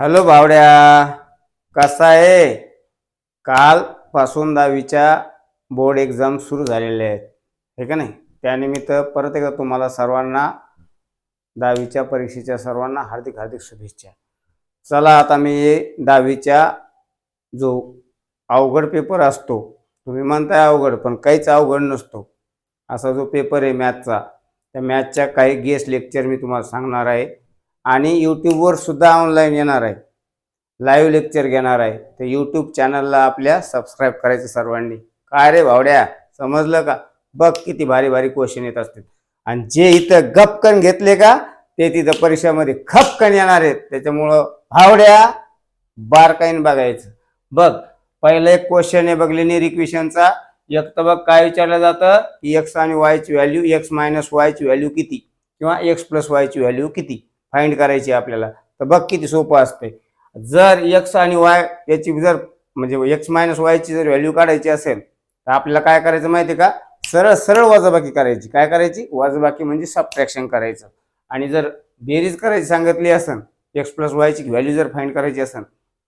Hello भावड्या कसा आहे? कालपासून दहावीच्या बोर्ड एक्झाम सुरू झालेल्या आहेत. हे का नाही? त्यानिमित्त परत एकदा तुम्हाला सर्वांना दहावीच्या परीक्षेच्या सर्वांना हार्दिक हार्दिक शुभेच्छा. चला आता मी दहावीच्या जो अवघड पेपर असतो तुम्ही म्हणताय अवघड पण काहीच अवघड नसतो. असा जो पेपर आहे मॅथचा त्या मॅथच्या काही गेस्ट लेक्चर मी तुम्हाला सांगणार आहे. आणि यूट्यूबवर सुद्धा ऑनलाईन येणार आहे. लाईव्ह लेक्चर घेणार आहे. तर यूट्यूब चॅनलला आपल्या सबस्क्राईब करायचं सर्वांनी. काय रे भावड्या? समजलं का? बघ किती भारी भारी क्वेश्चन येत असतील. आणि जे इथं गपकन घेतले का ते तिथं परीक्षामध्ये खपकन येणार आहेत. त्याच्यामुळं भावड्या बारकाईन बघायचं. बघ पहिलं एक क्वेश्चन आहे बघ लिनियर इक्वेशनचा एक तर बघ काय विचारलं जातं? की एक्स आणि वायची व्हॅल्यू एक्स मायनस वायची व्हॅल्यू किती? किंवा एक्स प्लस वायची व्हॅल्यू किती? फाइंड करायची आहे आपल्याला. तर बघ किती सोपं असते. जर एक्स आणि वाय याची जर म्हणजे एक्स मायनस वायची जर व्हॅल्यू काढायची असेल तर आपल्याला काय करायचं माहिती आहे का? सरळ सरळ वजाबाकी करायची. काय करायची? वजाबाकी म्हणजे सबट्रॅक्शन करायचं. आणि जर बेरीज करायची सांगितली असेल एक्स प्लस वायची व्हॅल्यू जर फाईंड करायची असेल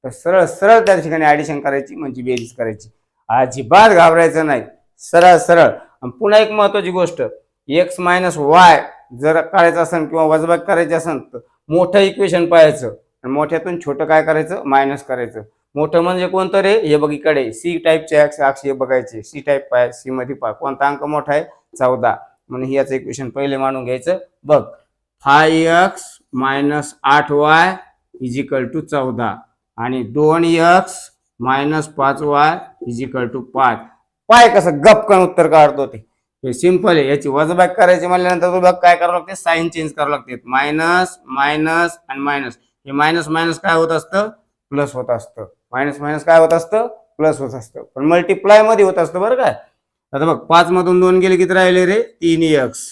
तर सरळ सरळ त्या ठिकाणी ॲडिशन करायची म्हणजे बेरीज करायची. अजिबात घाबरायचं नाही. सरळ सरळ. आणि पुन्हा एक महत्वाची गोष्ट एक्स मायनस वाय जर काढायचं असेल किंवा वजबाग करायची असेल तर मोठं इक्वेशन पाहायचं. आणि मोठ्यातून छोटं काय करायचं? मायनस करायचं. मोठं म्हणजे कोणतं रे? हे बघ इकडे. सी टाईपचे अक्ष अक्ष हे बघायचे. सी टाईप पाय सी मध्ये पाय. कोणता अंक मोठा आहे? चौदा. म्हणून याचं इक्वेशन पहिले मांडून घ्यायचं. बघ. फाय एक्स मायनस आठ वाय इजिकल टू चौदा. आणि दोन एक्स मायनस पाच वाय इजिकल टू पाच. पाय कसं गपकन उत्तर काढतो ते. हे सिंपल आहे. याची वजबाग करायची म्हणल्यानंतर बघ काय करावं लागते? साईन चेंज करावं लागते. मायनस मायनस आणि मायनस हे मायनस मायनस काय होत असतं? प्लस होत असतं. मायनस मायनस काय होत असतं? प्लस होत असतं. पण मल्टिप्लायमध्ये होत असतं बरं काय आता बघ पाच मधून दोन गेले किती राहिले रे? तीन एक्स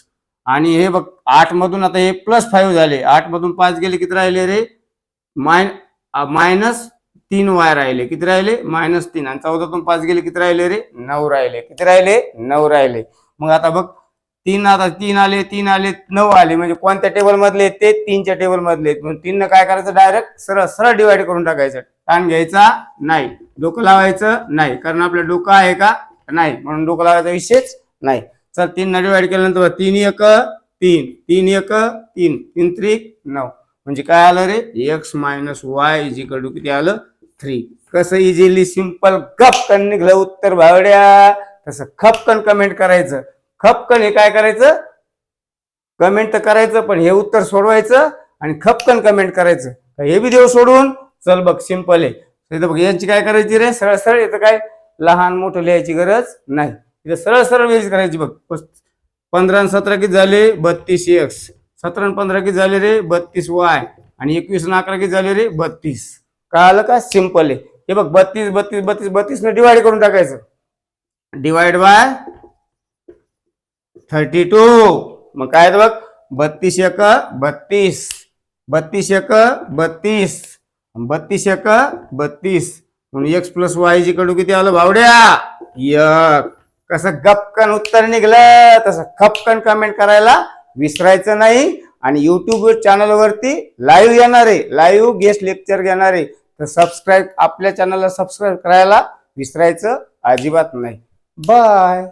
आणि हे बघ आठ मधून आता हे प्लस फाईव्ह झाले. आठ मधून पाच गेले किती राहिले रे? माय मायनस तीन वाय राहिले. किती राहिले? मायनस तीन. आणि चौदातून पाच गेले किती राहिले रे? नऊ राहिले. किती राहिले? नऊ राहिले. मग आता बघ तीन आता तीन आले तीन आले नऊ आले. म्हणजे कोणत्या टेबल मधले ते? तीनच्या टेबल मधले तीन तीननं काय करायचं? डायरेक्ट सरळ सरळ डिवाइड करून टाकायचं. ताण घ्यायचा नाही. डोकं लावायचं नाही. कारण आपलं डोकं आहे का? नाही. म्हणून डोकं लावायचा विषयच नाही. चल तीन न डिवाइड केल्यानंतर तीन एक तीन. तीन एक तीन. तीन त्रिक नऊ. म्हणजे काय आलं रे? एक्स मायनस वाय इजिकल किती आलं? थ्री कसं इझिली सिंपल गप निघलं उत्तर भावड्या. तसं खपकन कमेंट करायचं. खपकन हे काय करायचं? कमेंट तर करायचं पण हे उत्तर सोडवायचं आणि खपकन कमेंट करायचं. हे बी देव सोडून चल बघ सिंपल आहे. इथं बघ यांची काय करायची रे? सरळ सरळ इथं काय? लहान मोठं लिहायची गरज नाही. इथं सरळ सरळ बेरीज करायची बघ. पंधरा सतरा किती झाले? बत्तीस एक्स सतरा आणि पंधरा किती झाले रे? बत्तीस वाय आणि एकवीस आणि अकरा किती झाले रे? बत्तीस. काय आलं का? सिंपल आहे. हे बघ बत्तीस बत्तीस बत्तीस बत्तीस ने डिवाइड करून टाकायचं. डिवाइड बाय थर्टी टू मग काय बघ? बत्तीस एक बत्तीस. बत्तीस एक बत्तीस. बत्तीस एक बत्तीस. म्हणून एक्स प्लस वाय कडू किती आलं? भावड्या? एक. कसं गपकन उत्तर निघलं तसं खपकन कमेंट करायला विसरायचं नाही. आणि युट्यूब चॅनलवरती लाईव्ह येणार आहे लाईव्ह गेस्ट लेक्चर घेणार आहे तर सबस्क्राईब आपल्या चॅनलला सबस्क्राईब करायला विसरायचं अजिबात नाही. बाय